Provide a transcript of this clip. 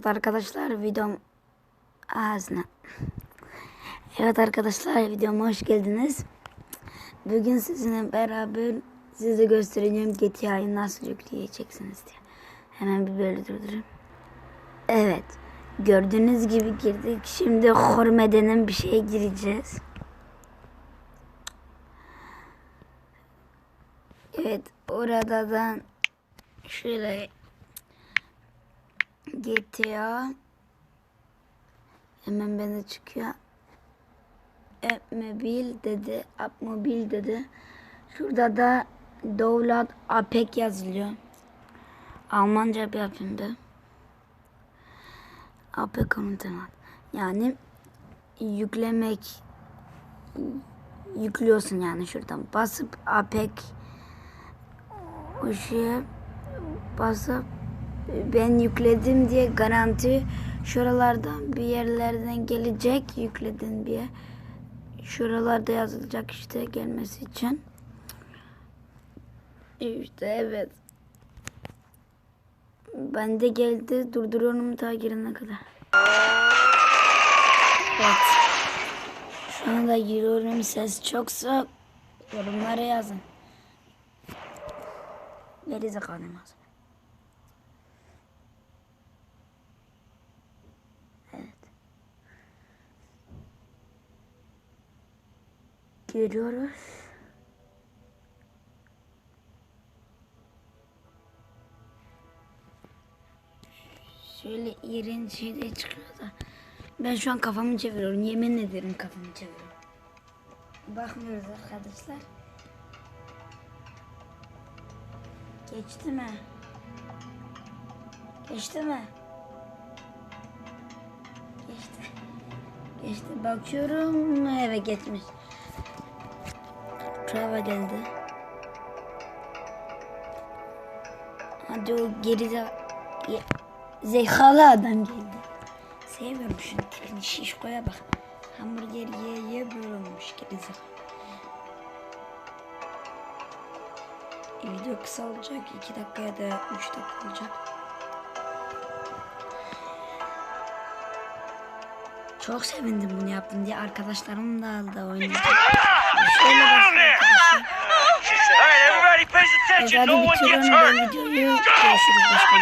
Evet arkadaşlar videom ağzına. Evet arkadaşlar videoma hoş geldiniz. Bugün sizinle beraber size göstereceğim GTA'yı nasıl yükleyeceksiniz diye. Hemen bir böyle durdurayım. Evet. Gördüğünüz gibi girdik. Şimdi Horme denen bir şeye gireceğiz. Evet. Orada da şöyle GTA hemen bana çıkıyor. Appmobil dedi. Appmobil dedi. Şurada da Devlet APEK yazılıyor. Almanca bir yapımda. APEK komutanı. Yani yüklemek yüklüyorsun yani şuradan basıp APEK o basıp ben yükledim diye garanti şuralardan bir yerlerden gelecek yükledin diye. Şuralarda yazılacak işte gelmesi için. İşte evet. Ben de geldi durduruyorum ta girene kadar. Evet. Şu anda giriyorum ses çoksa yorumlara yazın. Veri zakalım lazım. Geliyoruz. Şöyle iğrenç şeyler çıkıyor da. Ben şu an kafamı çeviriyorum. Yemin ederim kafamı çeviriyorum. Bakmıyoruz arkadaşlar. Geçti mi? Geçti mi? Geçti. Geçti. Bakıyorum. Evet geçmiş. Trava geldi. Hadi o geride zekalı adam geldi. Sevmiyorum şunu tipini şişkoya bak. Hamburger ye ye böyle olmuş gerizekalı. Video kısa olacak. 2 dakika ya da 3 dakika olacak. Çok sevindim bunu yaptım diye. Arkadaşlarım da aldı oyunu. Şöyle başlayalım gets bitiriyorum ben videoyu. Görüşürüz başka